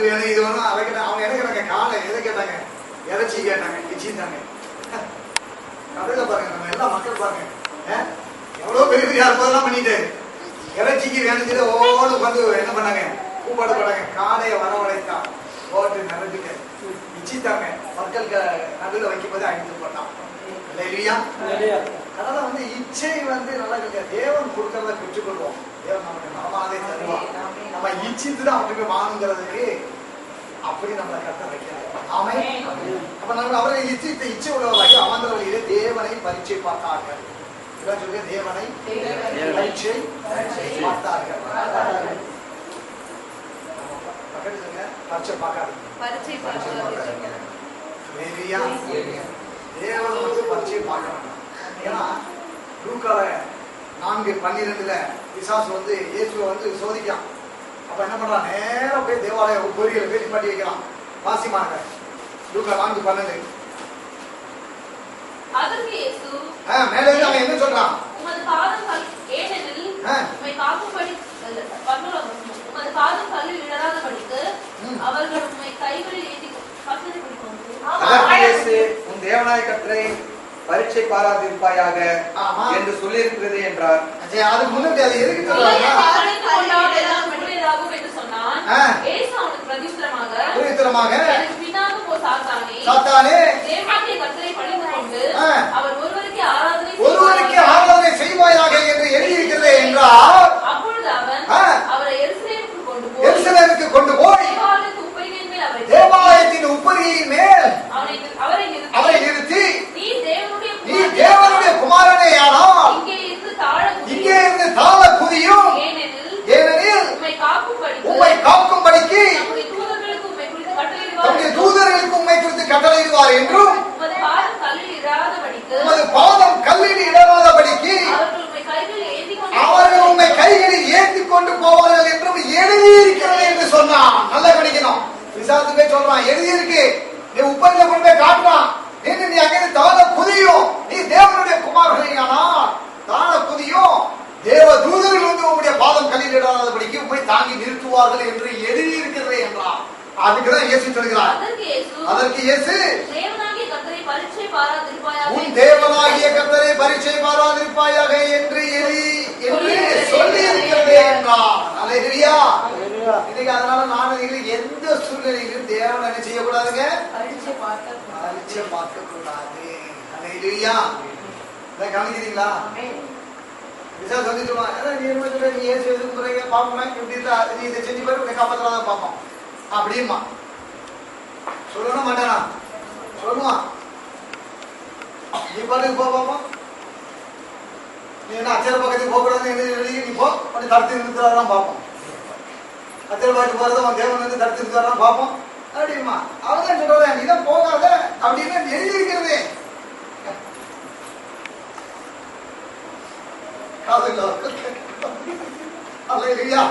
அது வேணும் இது வேணும். அதை கேட்டாங்க அவங்க என்ன கேட்டாங்க? காலை. எதை கேட்டாங்க? இறைச்சி கேட்டாங்க. இச்சிந்தாங்க கதையில பாருங்க நம்ம எல்லா மக்கள் பாருங்க. எவ்வளோ எவ்வளவு பெரிய பெரிய அற்புதம்லாம் பண்ணிட்டு? இறைச்சிக்கு வேணுஞ்சது ஓடு வந்து என்ன பண்ணாங்க? கூப்பாடு போட்டாங்க. காலையை வரவழைத்தான். ஓட்டு நடந்துட்டு இச்சித்தாங்க மக்களுக்கு நடுவில் வைக்கும் போது அழித்து போட்டான். அதனால வந்து இச்சை வந்து நல்லா இல்லைங்க தேவன் கொடுக்கறத பெற்றுக்கொள்வோம். தேவன் நமக்கு நலமானதை தருவான் நம்ம இச்சித்து தான் அவனுக்கு வாங்குங்கிறதுக்கு அப்படி நம்மளை கட்ட வைக்கிறார். ஆமே அப்ப நம்ம அவரை இச்சித்த இச்சை உள்ளவர்களாகி அமர்ந்த வழியிலே தேவனை பரீட்சை பார்த்தார்கள் இதான் சொல்லி தேவனை பரீட்சை பார்த்தார்கள் சொல்லுங்க, பரீட்சை பார்க்காதீங்க. பரீட்சை. லேவியா? தேவன் வந்து பரீட்சை பார்க்க வேண்டாம் ஏன்னா லூக்கால நான்கு பன்னிரெண்டுல பிசாசு வந்து இயேசுவை வந்து சோதிக்கான் அப்ப என்ன பண்றான் நேரா போய் தேவாலய பொறியில பேசி மாட்டி வைக்கிறான் வாசிமாங்க லூக்கா நான்கு பன்னெண்டு மேல அவன் என்ன சொல்றான் உமது பாதம் ஏனெனில் ஆ. உம்மை காக்கும்படி அல்ல, பன்னூறாம் வசனம். உமது பாதம் கல்லில் இடராதபடிக்கு ம். அவர்கள் உம்மை கைகளில் ஏந்தி பக்கத்து பிடிக்கும் அதற்கு இயேசு உன் தேவனாய கர்த்தரை பரீட்சை பாராதிருப்பாயாக ஆமா. என்று சொல்லியிருக்கிறது என்றார். சரி, அதுக்கு முன்னாடி அது எதுக்கு இல்லையே, சொல்றாங்க பணிந்து கொண்டால் எல்லாம் விடுதலாகும் என்று சொன்னான் ஆ. இயேசு அவனுக்கு பிரதியுத்தரமாக புரியுத்தரமாக எனக்கு பின்னாக போ சாத்தானே சாத்தானே தேவனாகிய கர்த்தரை பணிந்து கொண்டு ஆ. அவர் ஒருவருக்கே ஆராதனை ஒருவருக்கு செய்வாயாக. ஆராதனை செய்வாயாக என்று எழுதியிருக்கிறது என்றால் அப்பொழுது அவன் ஆ. அவரை எருசலேமுக்கு கொண்டு போய் எருசலேமுக்கு கொண்டு போய் தேவாலயத்து உப்பரிகையின் மேல் அவரை தேவாலயத்தின் உப்பரியின் மேல் அவனை அவரை அவரை நிறுத்தி நிறுத்தி நீ தேவனுடைய நீ குமாரனே தேவனுடைய குமாரனே ஆனால் இங்கே இருந்து தாழ குதி. இங்கே இருந்து தாழ குதியும் ஏனெனில் ஏனெனில் உம்மை காக்கும்படிக்கு உம்மை காக்கும்படிக்கு நம்முடைய தூதர்களுக்கு உம்மை குறித்து கட்டளையிடுவார் தம்முடைய தூதர்களுக்கு உம்மை குறித்து என்றும் உமது பாதம் கல்லில் இடராதபடிக்கு அவர்கள் உம்மை கைகளில் ஏந்தி கொண்டு போவார்கள். என்றும் எழுதியிருக்கிறது என்று சொன்னான். நல்லா கணிக்கணும் விசாரத்துக்கே சொல்றான் எழுதியிருக்கு. நீ உப்பரில கொண்டு போய் காட்டுறான் நீ அங்கே தாழ குதியும் நீ தேவனுடைய குமாரனை ஆனால் தாழ குதியும் தேவ தூதர்கள் வந்து உம்முடைய பாதம் கல்லில் இடாதபடிக்கு உம்மை தாங்கி நிறுத்துவார்கள் என்று எழுதியிருக்கிறது என்றான். இயேசு சொல்கிறார் அதற்கு இயேசு அதற்கு இயேசு உன் தேவனாகிய கர்த்தரை பரீட்சை பாராதிருப்பாயாக என்று எழுதி என்று சொல்லி இருக்கிறது என்றார் அலையா இன்னைக்கு அதனால நான் நீங்கள் எந்த சூழ்நிலையிலும் தேவன் என்ன செய்யக்கூடாதுங்க? பரீட்சை பார்க்க கூடாது அலையா கவனிக்கிறீங்களா? விசா சொல்லி சொல்லுவான் "ஏடா, நீ என்ன சொல்ற? நீ ஏசு எதுக்கு பாப்போமே இப்படி இருந்தா நீ இதை செஞ்சு பாரு உன்னை காப்பாத்தலாம் பார்ப்போம் அப்படிமா சொல்லணும் மாட்டானா? சொல்லுவான் நீ பாட்டுக்கு போ பாப்போம் நீ என்ன அச்சர பக்கத்துக்கு போக எழுதி நீ போ. அப்படி தடுத்து நிறுத்துறாராம் பார்ப்போம் அச்சர பாட்டு போறத உன் தேவன் வந்து தடுத்து நிறுத்துறாராம் பார்ப்போம் அப்படிமா அவங்க தான் சொல்றேன் நீ தான் போகாத அப்படின்னு எழுதி இருக்கிறது. அல்ல இல்லையா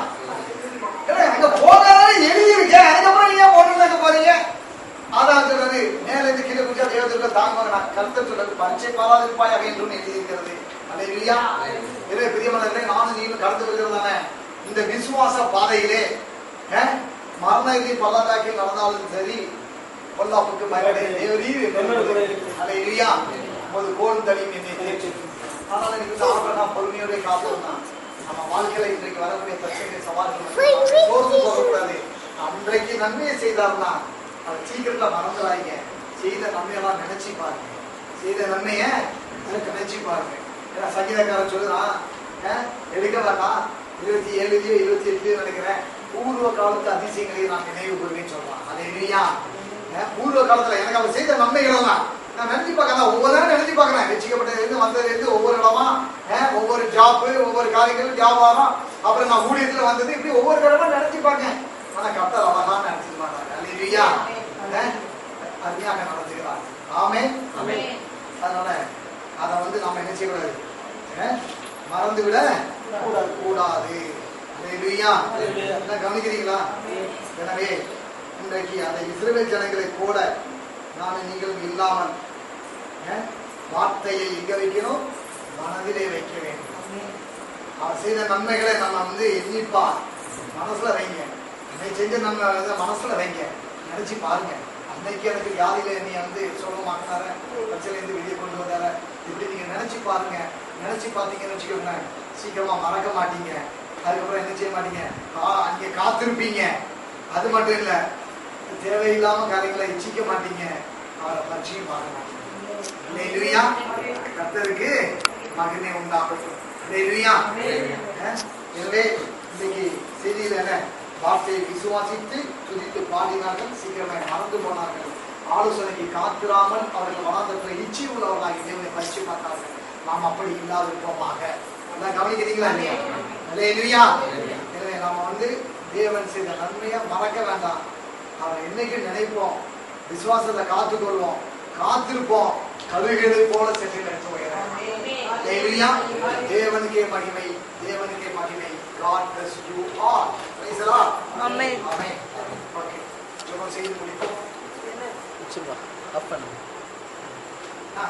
அங்க போகாத. எழுதி இருக்கேன் அதுக்கப்புறம் நீங்க போட்டு போறீங்க அதான் சொல்றது மேல இருந்து கீழே குடிச்சா தேவதற்கு தாங்குவாங்க நான் கருத்து சொல்றது பரிச்சை பாராதிருப்பாயாக என்றும் எழுதியிருக்கிறது அல்லையா நானும் நீங்களும் கடந்து வருகிறதானே இந்த விசுவாச பாதையிலே மரண இறுதி பள்ளத்தாக்கில் நடந்தாலும் சரி பொல்லாப்புக்கு மகனே தேவரீர் இல்லையா உமது கோல் தடியும் என்னை தேற்றி ஆனால் எனக்கு இந்த ஆண்டவர் நான் நம்ம வாழ்க்கையில இன்றைக்கு வரக்கூடிய பிரச்சனை சவால்கள் சோர்ந்து போகக்கூடாது. அன்றைக்கு நன்மையை செய்தார்னா அதை சீக்கிரத்துல மறந்துடாதீங்க. செய்த நன்மையெல்லாம் நினைச்சு பாருங்க. செய்த நன்மைய நினைச்சு பாருங்க. ஏன்னா சங்கீதக்காரன் சொல்லுறான் "அஹ், எடுக்க வேண்டாம். இருபத்தி ஏழுலயோ இருபத்தி எட்டுலயோ நினைக்கிறேன். பூர்வ காலத்து அதிசயங்களை நான் நினைவு கூறுவேன்னு சொல்றான். அது இல்லையா பூர்வ காலத்துல எனக்கு அவர் செய்த நன்மைகள் தான் நான் நினைச்சு பார்க்கறேன். ஒவ்வொரு நேரம் நினைச்சு பார்க்கறேன். ரசிக்கப்பட்டதுல இருந்து வந்ததுல இருந்து ஒவ்வொரு இடமா ஒவ்வொரு ஜாப் ஒவ்வொரு காரியங்கள் வியாபாரம் அப்புறம் நான் ஊழியத்துல வந்தது இப்படி ஒவ்வொரு இடமா நினைச்சு பார்க்கேன் ஆனா கத்தர் அழகா நினைச்சிட்டு மாட்டாங்க அருமையாக நடத்துகிறார் ஆமே. அதனால அதை வந்து நாம என்ன செய்யக்கூடாது? மறந்து விட கூடாது. கூடாது. கவனிக்கிறீங்களா? எனவே இன்றைக்கு அந்த இஸ்ரவேல் ஜனங்களை கூட நானும் நீங்களும் இல்லாமல் வார்த்தையை எங்க வைக்கணும்? மனதிலே வைக்க வேண்டும். அவர் செய்த நன்மைகளை நம்ம வந்து எண்ணிப்பா. மனசுல வைங்க. நீ செஞ்ச நம்ம மனசுல வைங்க. நினைச்சு பாருங்க. அன்னைக்கு எனக்கு வியாதியில நீ வந்து சுகமாக்குனார பிரச்சனையிலேருந்து வெளியே கொண்டு வந்தார? இப்படி நீங்க நினைச்சு பாருங்க. நினைச்சு பார்த்தீங்கன்னு வச்சுக்கோங்க சீக்கிரமா மறக்க மாட்டீங்க. அதுக்கப்புறம் என்ன செய்ய மாட்டீங்க? கா- அங்கே காத்திருப்பீங்க. அது மட்டும் இல்லை தேவையில்லாம காரியங்களை இச்சிக்க மாட்டீங்க. அவரை பற்றியும் பார்க்க மாட்டீங்க. இல்லையா கர்த்தருக்கு மகிமை உண்டாகட்டும். இல்லையா எனவே இன்னைக்கு செய்தியில என்ன? வார்த்தையை விசுவாசித்து துதித்து பாடினார்கள் சீக்கிரமே மறந்து போனார்கள். ஆலோசனைக்கு காத்திராமல் அவர்கள் வனாந்தரத்தில் இச்சி உள்ளவர்களாக தேவனை பறிச்சு பார்த்தார்கள். நாம் அப்படி இல்லாதிருப்போமாக. நல்லா கவனிக்கிறீங்களா இல்லையா? இல்லையா எனவே நாம வந்து தேவன் செய்த நன்மையை மறக்க வேண்டாம். அவரை என்னைக்கு நினைப்போம். விசுவாசத்தை காத்துக்கொள்வோம். காத்திருப்போம். கழுகுகளை போல சென்று Hallelujah. தேவனுக்கே மகிமை தேவனுக்கே மகிமை God bless you all. Praise the Lord. Amen. Amen. Okay. ஜெபம் செய்து முடிப்போம் ஆஃப் பண்ணு ஆ